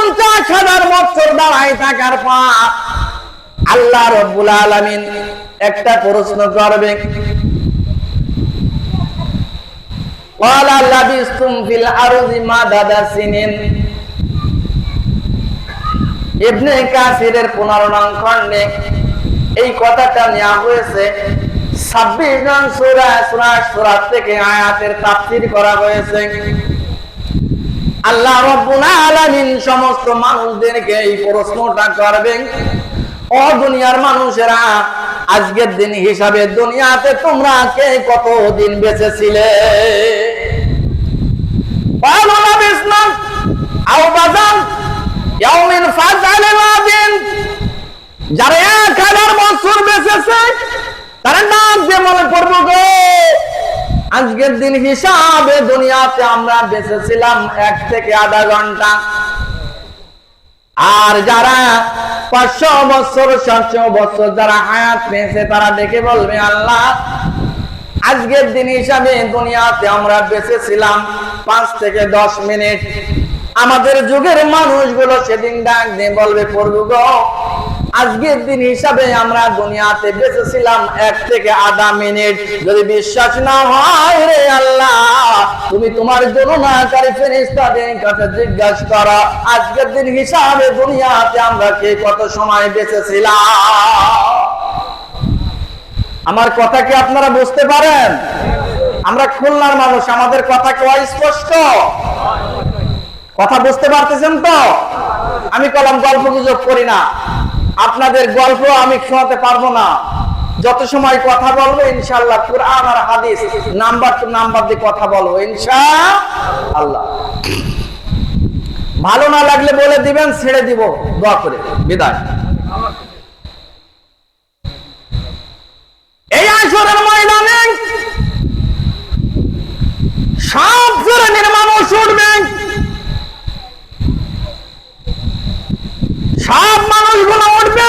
পঞ্চাশ হাজার বছর দাঁড়াই থাকার পাপ আল্লাহ রব্বুল আলমিন একটা প্রশ্ন করবে। এই কথাটা নেওয়া হয়েছে। ছাব্বিশ জন সুরা সুরা সুরা থেকে আয়াতের তাফসির করা হয়েছে। আল্লাহ আলামিন সমস্ত মানুষদেরকে এই প্রশ্নটা করবেন। ও দুনিয়ার মানুষেরা, আজকের দিন হিসাবে দুনিয়াতে তোমরা কে কতদিন বেঁচে ছিলে যারা এক হাজার বছর বেঁচেছে তারা নাম যে মনে পড়ব গো? আজকের দিন হিসাবে দুনিয়াতে আমরা বেঁচেছিলাম এক থেকে আধা ঘণ্টা। আর যারা পাঁচশো বছর, সাতশো বছর যারা হায়াত পেয়েছে, তারা দেখে বলবে, আল্লাহ, আজকের দিন হিসাবে দুনিয়াতে আমরা বেঁচেছিলাম পাঁচ থেকে দশ মিনিট। আমাদের যুগের মানুষগুলো সেদিন ডাক দিয়ে বলবে, পড়ব গো। আজকের দিন হিসাবে আমরা দুনিয়াতে বেঁচেছিলাম এক থেকে আধা মিনিট। যদি বিশ্বাস না হয় রে আল্লাহ, তুমি তোমার গণনাকারী ফেরেশতাদের কাছে জিজ্ঞাসা করো, আজকের দিন হিসাবে দুনিয়াতে আমরা কে কত সময় বেঁচেছিলাম? আমার কথা কি আপনারা বুঝতে পারেন? আমরা খুলনার মানুষ, আমাদের কথা কি স্পষ্ট কথা বুঝতে পারতেছেন তো? আমি কলম গল্প গুজব করি না। আপনাদের গল্প আমি শোনাতে পারব না। যত সময় কথা বলব ইনশাল্লাহ কোরআন আর হাদিস নাম্বার টু নাম্বার দিয়ে কথা বলব ইনশা আল্লাহ ভালো না লাগলে বলে দিবেন, ছেড়ে দিব, দোয়া করে। বিদায় এই আসরের ময়দানে সব শ্রেণির মানুষ উঠবে সব মানুষগুলো উঠবে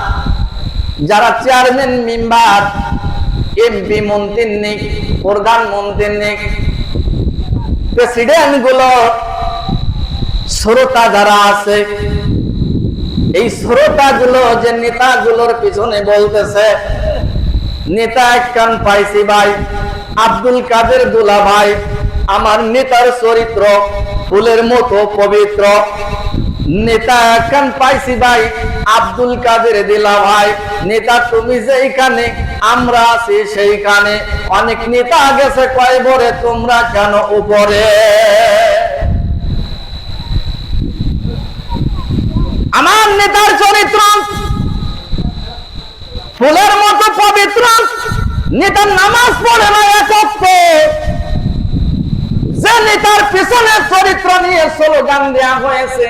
যারা চেয়ারম্যান, মেম্বার এমপি মন্ত্রীর নেই প্রধানমন্ত্রীর নেই প্রেসিডেন্টগুলো, শ্রোতা যারা আছে, এই শ্রোতা গুলো যে নেতাগুলোর পিছনে বলতেছে, নেতা এক কান পাইছি ভাই, আব্দুল কাদের দুলা ভাই আমার নেতার চরিত্র ফুলের মতো পবিত্র। নেতা এখন পাইছি ভাই, আব্দুল কাদের দিলা ভাই। নেতা তুমি যেইখানে, আমরা আছি সেইখানে। অনেক নেতা গেছে কয় বরে, তোমরা কেন উপরে? আমার নেতার চরিত্র ফুলের মতো পবিত্র। নেতার নামাজ পড়ে না একত্র যে নেতার পিছনে চরিত্র নিয়ে স্লোগান দেয়া হয়েছে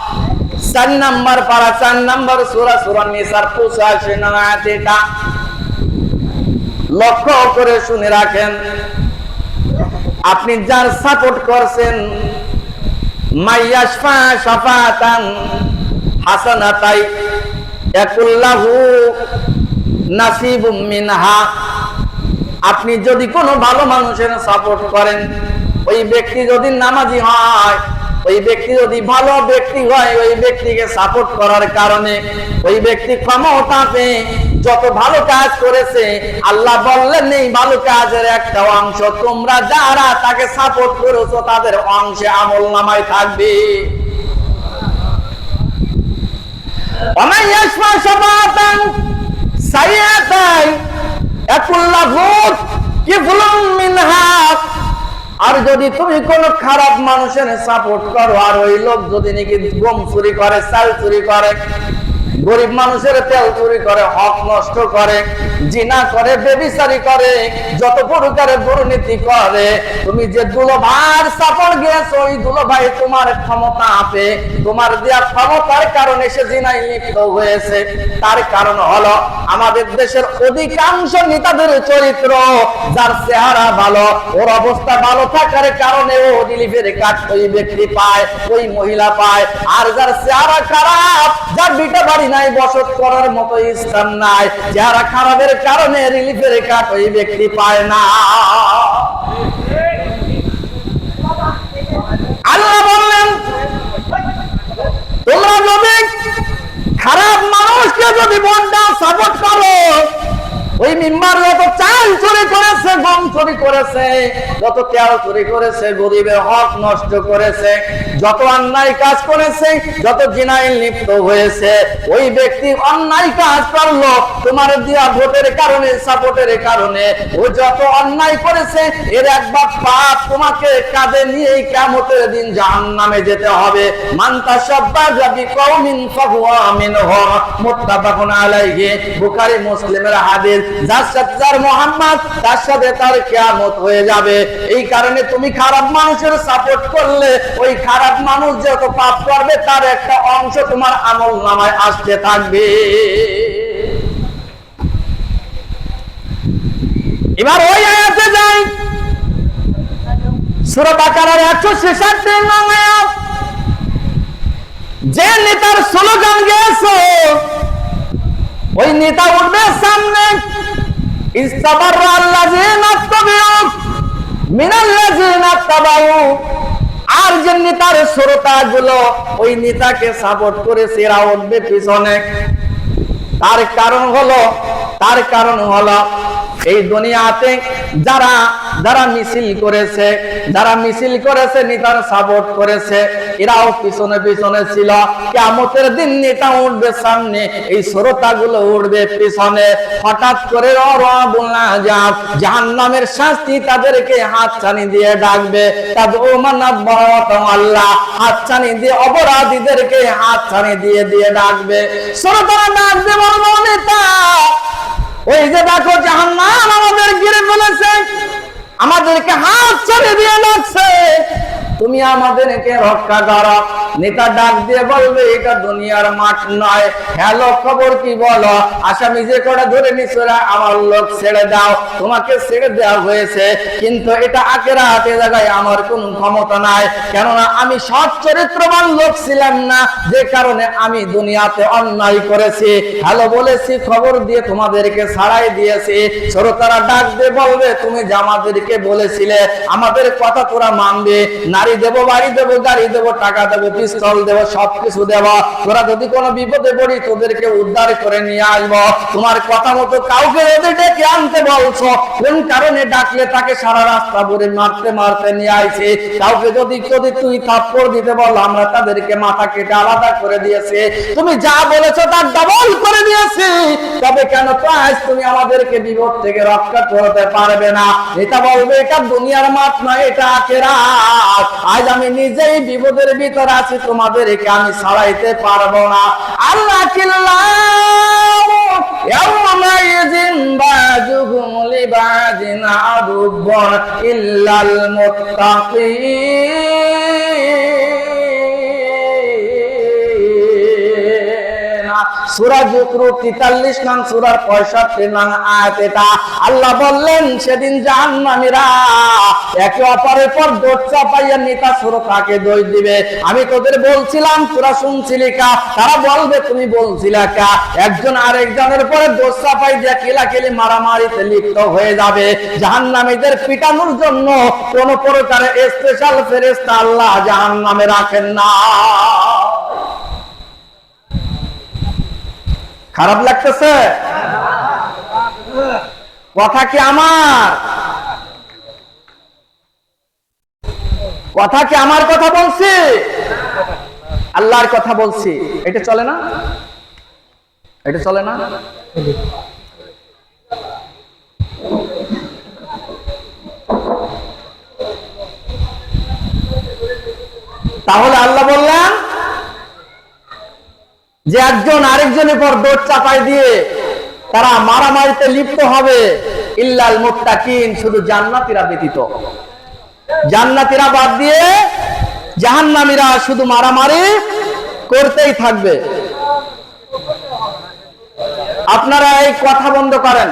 চার পারা চার সুরা সুরা নিসার লক্ষ্য করে শুনে রাখেন, আপনি যার সাপোর্ট করছেন শাফাতান হাসানাতাই একুল্লাহু নাসিবুম মিনহা। আপনি যদি কোনো ভালো মানুষের সাপোর্ট করেন, ওই ব্যক্তি যদি নামাজি হয় ওই ব্যক্তি যদি ভালো ব্যক্তি হয়, ওই ব্যক্তিকে সাপোর্ট করার কারণে ওই ব্যক্তি ক্ষমতা পেয়ে যত ভালো কাজ করেছে, আল্লাহ বললেন, এই ভালো কাজের একটা অংশ তোমরা যারা তাকে সাপোর্ট করেছ, তাদের অংশে আমল নামায় থাকবে। সাইয়াতাই একুল্লাহ কি ফুলুম মিনহাস আর যদি তুমি কোন খারাপ মানুষের সাপোর্ট করো, আর ওই লোক যদি নাকি গম চুরি করে, চাল চুরি করে গরিব মানুষের তেল চুরি করে, হক নষ্ট করে, জিনা করে, বেবিচারি করে, যত প্রকারের দুর্নীতি করে, তুমি যে দুলো ভাইয়ের সাপোর্ট গেছো ওই দুলো ভাই তোমার ক্ষমতা আপে তোমার দেওয়া ক্ষমতার কারণে সে জিনাই লিপ্ত হয়েছে। তার কারণ হলো, আমাদের দেশের অধিকাংশ নেতাদের চরিত্র, যার চেহারা ভালো, ওর অবস্থা ভালো থাকার কারণে ও ডেলিভারি কার্ড ওই ব্যক্তি পায়, ওই মহিলা পায়। আর যার চেহারা খারাপ, যার বিটা বাড়ি নাই, বসত করার মতো স্থান নাই। চেহারা খারাপের কারণে রিলিফের কার্ড ওই ব্যক্তি পায় না। আল্লাহ বললেন, তোমরা যদি খারাপ মানুষকে যদি সাপোর্ট করো, ওই চাল চুরি করেছে, গম চুরি করেছে, যত তেল চুরি করেছে, গরিবের হক নষ্ট করেছে যত অন্যায় কাজ করেছে, যত জিনাই লিপ্ত হয়েছে, ওই ব্যক্তি অন্যায় কাজ করল, তোমার দিয়া ভোটের কারণে, সাপোর্টের কারণে। ও যত অন্যায় করেছে, এর একবার পাপ তোমাকে কাঁধে নিয়েই কেমতের দিন জাহান নামে যেতে হবে। মান্তা সব্বা যাবি কৌমিন ফাহুয়া মুসলিমের হাদিস, যার সাথে যার মোহাম্মদ, তার সাথে তার কিয়ামত হয়ে যাবে। এই কারণে তুমি খারাপ মানুষের সাপোর্ট করলে, ওই খারাপ মানুষ যত পাপ করবে, তার একটা অংশ তোমার আমল নামায় আসতে থাকবে। এবার ওই আয়াতে যাই। সূরা বাকারার 166 নং আয়াত। যে নেতার স্লোগান গেছো ওই নেতা উঠবে সামনে। ইস্তাবার আল্লাযিনা তাবিউ মিনাল্লাযিনা তাবাউ আর যে নেতার শ্রোতা গুলো ওই নেতাকে সাপোর্ট করে সেরা উঠবে পিছনে, তার কারণ হলো, তার কারণ হলো এই দুনিয়াতে যারা যারা মিছিল করেছে, যারা মিছিল করেছে, নেতার সাপোর্ট করেছে, এরাও পিছনে পিছনে ছিল। কেমতের দিন নেতা উঠবে সামনে, এই শ্রোতা গুলো উঠবে পিছনে। হঠাৎ করে জাহান নামের শাস্তি তাদেরকে হাত ছানি দিয়ে ডাকবে। আল্লাহ হাত ছানি দিয়ে অপরাধীদেরকে হাত ছানি দিয়ে দিয়ে ডাকবে। শ্রোতারা ডাকবে বলব নেতা। ওই যে দেখো জাহান্নাম আমাদের ঘিরে ফেলেছে। আমাদেরকে হাত ছেড়ে দিয়ে লাগছে তুমি আমাদেরকে রক্ষা করো। নেতা ডাক দিয়ে বলবে, এটা দুনিয়ার মাঠ নয়। হ্যালো, খবর কি বলো? আসামি যে কটা ধরে নিছোরা আমার লোক ছেড়ে দাও। তোমাকে ছেড়ে দেওয়া হয়েছে। কিন্তু এটা আকেরা হাতে জায়গায় আমার কোন ক্ষমতা নাই। কেননা আমি সৎ চরিত্রবান লোক ছিলাম না। যে কারণে আমি দুনিয়াতে অন্যায় করেছি। হ্যালো, বলেছি, খবর দিয়ে তোমাদেরকে ছাড়াই দিয়েছি। শ্রোতারা ডাক দিয়ে বলবে, তুমি যে আমাদেরকে বলেছিলে, আমাদের কথা তোরা মানবে। নারী দেব, বাড়ি দেব, গাড়ি দেব, টাকা দেব, পিস্তল দেব, সবকিছু দেব। তোরা যদি কোনো বিপদে পড়ি, তোদেরকে উদ্ধার করে নিয়ে আসব। তোমার কথা মতো কাউকে যদি ডেকে আনতে বলছো, কোন কারণে ডাকলে তাকে সারা রাস্তা ভরে মারতে মারতে নিয়ে আইছে? কাউকে যদি যদি তুই থাপ্পড় দিতে বল, আমরা তাদেরকে মাথা কেটে আলাদা করে দিয়েছে। তুমি যা বলেছ তার ডাবল করে দিয়েছি। তবে কেন প্রায় তুমি আমাদেরকে বিপদ থেকে রক্ষা করতে পারবে না? এটা বলবে, এটা দুনিয়ার মাঠ নয়, এটা আখেরা আজ আমি নিজেই বিপদের ভিতর আছি তোমাদেরকে আমি ছাড়াইতে পারবো না আল্লাহ কিল্লাহ يومئذ بعضهم لبعض عدو إلا المتقين সূরা জুকরুফ 43 নং সূরার 65 নং আয়াত এটা আল্লাহ বললেন সেদিন জাহান্নামীরা একে অপরের পর দোষ চাপাইয়া নেতা শ্রোতাকে দোষ দিবে? আমি তোদের বলছিলাম, তোরা শুনছিলি কা? তারা বলবে, তুমি বলছিলা কা? একজন আরেকজনের পরে দোষ চাপাই দিয়ে কিলাকিলি মারামারিতে লিপ্ত হয়ে যাবে। জাহান্নামীদের পিটানোর জন্য কোন প্রকারের স্পেশাল ফেরেশতা আল্লাহ জাহান্নামে রাখেন না। খারাপ লাগতেছে? কথা কি আমার? কথা কি আমার কথা বলছি? আল্লাহর কথা বলছি। এটা চলে না? এটা চলে না? তাহলে আল্লাহ বললেন, যে একজন আরেকজনের পর দৌড় চাপাই দিয়ে তারা মারামারিতে লিপ্ত হবে। ইল্লাল মুত্তাকিন, শুধু জান্নাতীরা ব্যতীত। জান্নাতীরা বাদ দিয়ে জাহান্নামীরা শুধু মারামারি করতেই থাকবে। আপনারা এই কথা বন্ধ করেন।